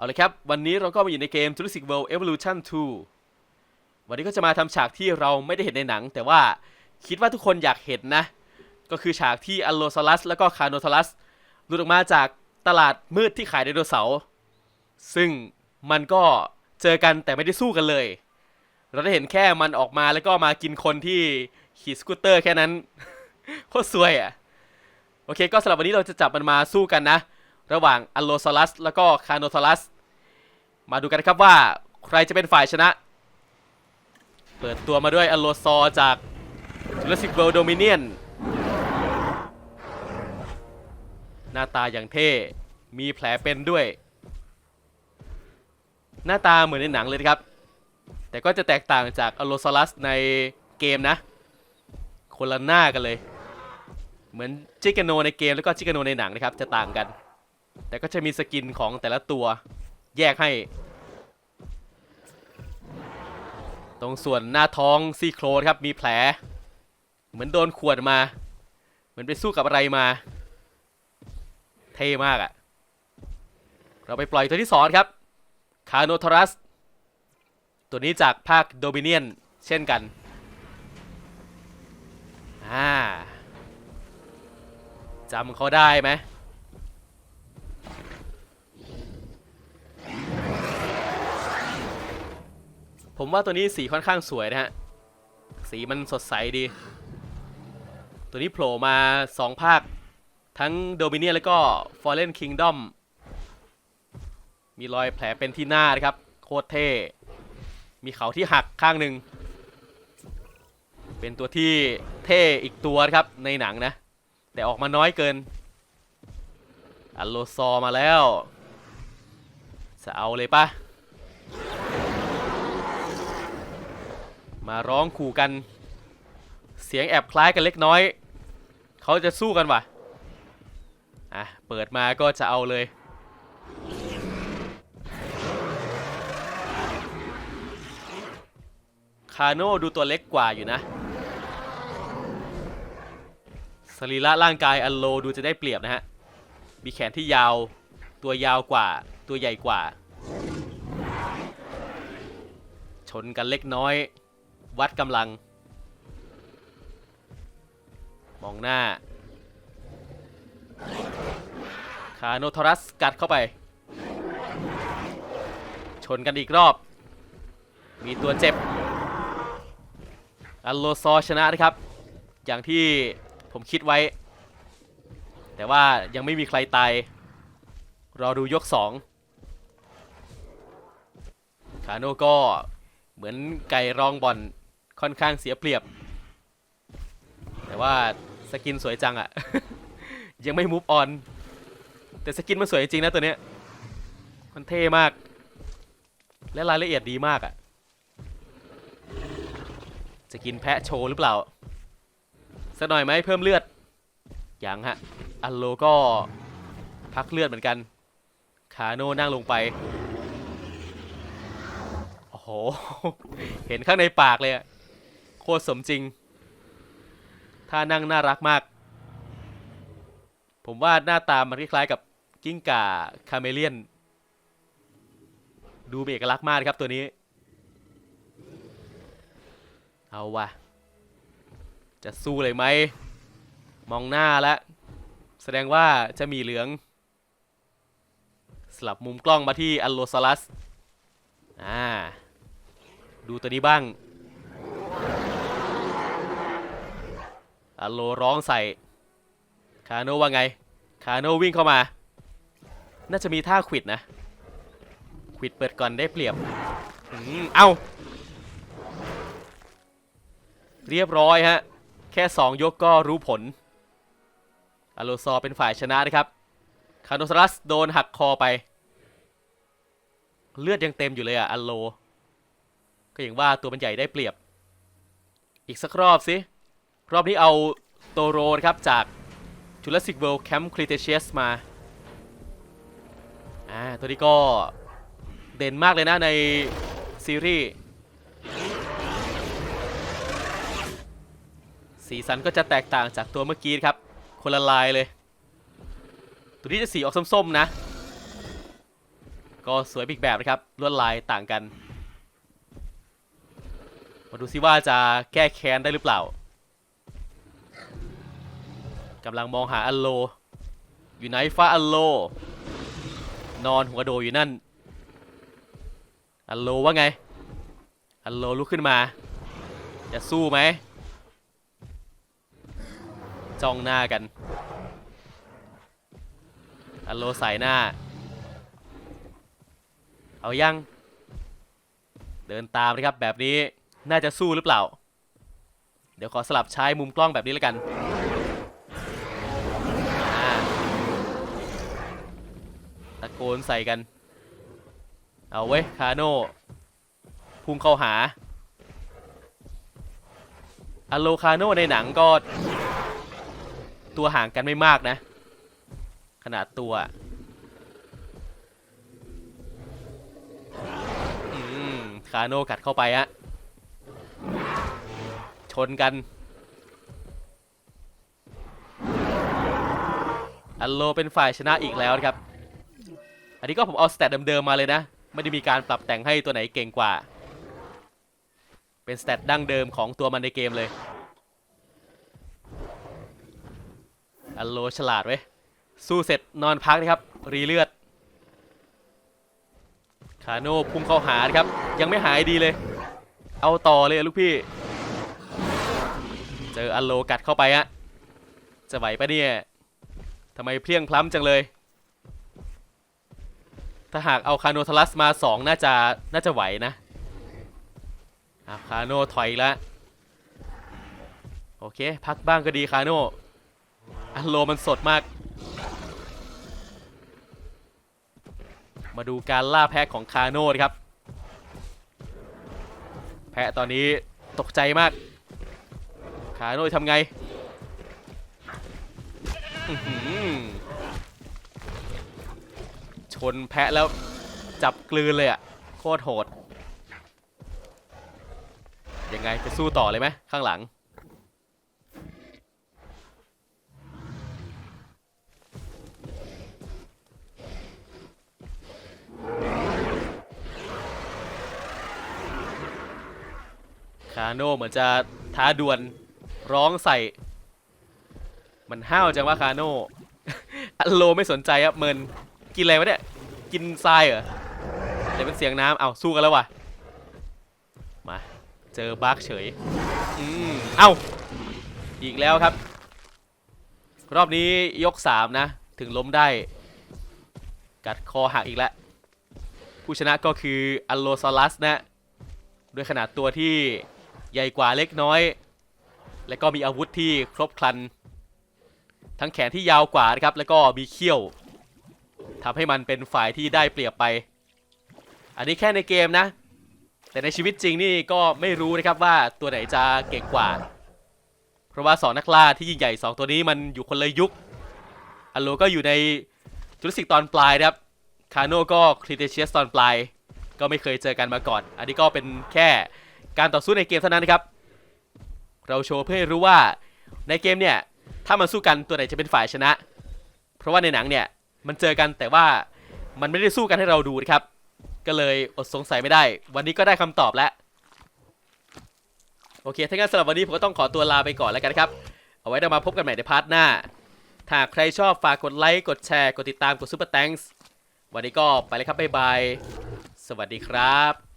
เอาลยครับ วันนี้เราก็มาอยู่ในเกม Jurassic World Evolution 2 วันนี้ก็จะมาทำฉากที่เราไม่ได้เห็นในหนัง แต่ว่าคิดว่าทุกคนอยากเห็นนะ ก็คือฉากที่อัลโลซาลัส แล้วก็คาโนทาลัสหลุดออกมาจากตลาดมืดที่ขายไดโนเสาร์ซึ่งมันก็เจอกันแต่ไม่ได้สู้กันเลย เราได้เห็นแค่มันออกมาแล้วก็มากินคนที่ขี่สกูตเตอร์แค่นั้นโคตรซวยอะ โอเคก็สำหรับวันนี้เราจะจับมันมาสู้กันนะ ระหว่างอัลโลซาลัสแล้วก็คาโนทาลัส มาดูกันนะครับว่าใครจะเป็นฝ่ายชนะ เปิดตัวมาด้วยอัลโลซอจาก Jurassic World Dominion หน้าตาอย่างเท่ มีแผลเป็นด้วย หน้าตาเหมือนในหนังเลยครับ แต่ก็จะแตกต่างจากอโลซ u ลัสในเกมนะ คนละหน้ากันเลย เหมือนจิกาโนในเกมแล้วก็จิกาโนในหนังนะครับ จะต่างกัน แต่ก็จะมีสกินของแต่ละตัวแยกให้ ตรงส่วนหน้าท้องซี่โครงครับมีแผล เหมือนโดนขวดมา เหมือนไปสู้กับอะไรมา เท่มากอะ่ะ เราไปปล่อยตัวที่สองครับคาโนทรัส ตัวนี้จากภาคโดมิเนียนเช่นกัน อ่าจำเขาได้ไหม ผมว่าตัวนี้สีค่อนข้างสวยนะฮะ สีมันสดใสดี ตัวนี้โผล่มา 2 ภาค ทั้ง Dominion แล้วก็ Fallen Kingdom มีรอยแผลเป็นที่หน้านะครับ โคตรเท่ มีเขาที่หักข้างหนึ่ง เป็นตัวที่เท่อีกตัวครับในหนังนะ แต่ออกมาน้อยเกิน อัลโลซอร์มาแล้ว จะเอาเลยปะ มาร้องขู่กัน เสียงแอบคล้ายกันเล็กน้อย เขาจะสู้กันวะอะ เปิดมาก็จะเอาเลย คาโน่ดูตัวเล็กกว่าอยู่นะ สรีระร่างกายอันโลดูจะได้เปรียบนะฮะ มีแขนที่ยาว ตัวยาวกว่า ตัวใหญ่กว่า ชนกันเล็กน้อย วัดกำลัง มองหน้า คาโนทอรัสกัดเข้าไป ชนกันอีกรอบ มีตัวเจ็บ อัลโลซอชนะนะครับ อย่างที่ผมคิดไว้ แต่ว่ายังไม่มีใครตาย รอดูยก 2 คาโนก็เหมือนไก่รองบอล ค่อนข้างเสียเปรียบ แต่ว่าสกินสวยจังอะ ยังไม่มูฟออน แต่สกินมันสวยจริงนะตัวเนี้ย มันเท่มาก และรายละเอียดดีมากอะจะกินแพะโชว์หรือเปล่า สักหน่อยไหมเพิ่มเลือด ยังฮะ อัลโลก็พักเลือดเหมือนกัน คาโน่นั่งลงไป โอ้โห เห็นข้างในปากเลยอะ โคตรสมจริง ท่านั่งน่ารักมาก ผมว่าหน้าตามันคล้ายๆกับกิ้งก่าคาเมเลียน ดูเอกลักษณ์มากครับตัวนี้ เอาวะจะสู้เลยไหม มองหน้าแล้ว แสดงว่าจะมีเหลือง สลับมุมกล้องมาที่อัลโลซาลัส อ่า ดูตัวนี้บ้าง อโลร้องใส่ คาโนว่าไง คาโนวิ่งเข้ามา น่าจะมีท่าขวิดนะขวิดเปิดก่อนได้เปรียบอืมเอ้า เรียบร้อยฮะ แค่ 2 ยกก็รู้ผลอโลซอเป็นฝ่ายชนะนะครับ คาโนซารัสโดนหักคอไป เลือดยังเต็มอยู่เลยอะอโล ก็อย่างว่าตัวมันใหญ่ได้เปรียบ อีกสักรอบสิ รอบนี้เอาโตโรนะครับจาก Jurassic World Camp Cretaceous มา อ่า ตัวนี้ก็เด่นมากเลยนะในซีรีส์ สีสันก็จะแตกต่างจากตัวเมื่อกี้ครับ คนละลายเลย ตัวนี้จะสีออกส้มๆนะกก็สวยอีกแบบนะครับ ลวดลายต่างกัน มาดูซิว่าจะแก้แค้นได้หรือเปล่า กำลังมองหาอัลโล อยู่ไหนฟ้าอัลโล นอนหัวโดอยู่นั่น อัลโลว่าไง อัลโลลุกขึ้นมา จะสู้ไหมจ้องหน้ากัน อัลโลใส่หน้า เอายัง เดินตามนะครับแบบนี้ น่าจะสู้หรือเปล่า เดี๋ยวขอสลับใช้มุมกล้องแบบนี้แล้วกัน ตะโกนใส่กัน เอาเว้ย คาโน่พุ่งเข้าหาอโลคาโน่ในหนังก็ ตัวห่างกันไม่มากนะ ขนาดตัวอืมคาโน่กัดเข้าไปฮะชนกันอัลโลเป็นฝ่ายชนะอีกแล้วครับ อันนี้ก็ผมเอาสเตตเดิมๆมาเลยนะ ไม่ได้มีการปรับแต่งให้ตัวไหนเก่งกว่า เป็นสเตตดั้งเดิมของตัวมันในเกมเลยอัลโลฉลาดเว้ย สู้เสร็จนอนพักนะครับ รีเลือด คาโน่พุ่งเข้าหาครับ ยังไม่หายดีเลย เอาต่อเลยลูกพี่ เจออัลโลกัดเข้าไปฮะจะไหวปะเนี่ยทำไมเพียงพล้ำจังเลย ถ้าหากเอาคาโนทลัสมา2น่าจะน่าจะไหวนะอะคาโนถอยแล้วโอเค พักบ้างก็ดีคาโนอัลโลมันสดมาก มาดูการล่าแพะของคาโน่นครับ แพะตอนนี้ตกใจมาก คาโน่ทำไง นแพะแล้วจับกลืนเลยอะ่ะ โคตรโหด ยังไงจะสู้ต่อเลยไหมข้างหลัง คาโน่เหมือนจะท้าดวลร้องใส่ มันห้าวจังว่าคาโน่อัลโลไม่สนใจครับเมินกินอะไรวะเนี่ย กินทรายเหรอเดี๋ยวเป็นเสียงน้ำเอาสู้กันแล้ววะมา เจอบักเฉย อืมเอ้า อีกแล้วครับ รอบนี้ยก3นะ ถึงล้มได้ กัดคอหักอีกแล้ว ผู้ชนะก็คืออัลโลซอลัสนะ ด้วยขนาดตัวที่ใหญ่กว่าเล็กน้อย และก็มีอาวุธที่ครบครัน ทั้งแขนที่ยาวกว่านะครับ แล้วก็มีเขี้ยว ทำให้มันเป็นฝ่ายที่ได้เปรียบไป อันนี้แค่ในเกมนะ แต่ในชีวิตจริงนี่ก็ไม่รู้นะครับว่าตัวไหนจะเก่งกว่า เพราะว่าสองนักล่าที่ยิ่งใหญ่สองตัวนี้มันอยู่คนละยุคอัลโลก็อยู่ในจุลศิกตอนปลายนะครับ คาโน่ก็คริเตเชียสตอนปลาย ก็ไม่เคยเจอกันมาก่อน อันนี้ก็เป็นแค่การต่อสู้ในเกมเท่านั้นนะครับ เราโชว์เพื่อให้รู้ว่าในเกมเนี่ย ถ้ามันสู้กันตัวไหนจะเป็นฝ่ายชนะ เพราะว่าในหนังเนี่ย มันเจอกันแต่ว่ามันไม่ได้สู้กันให้เราดูนะครับ ก็เลยอดสงสัยไม่ได้ วันนี้ก็ได้คำตอบแล้วโอเคถ้างั้นสำหรับวันนี้ผมก็ต้องขอตัวลาไปก่อนแล้วกันครับ เอาไว้เรามาพบกันใหม่ในพาร์ทหน้า ถ้าใครชอบฝากกดไลค์กดแชร์กดติดตามกดซุปเปอร์แตงส์วันนี้ก็ไปเลยครับบ๊ายบาย สวัสดีครับ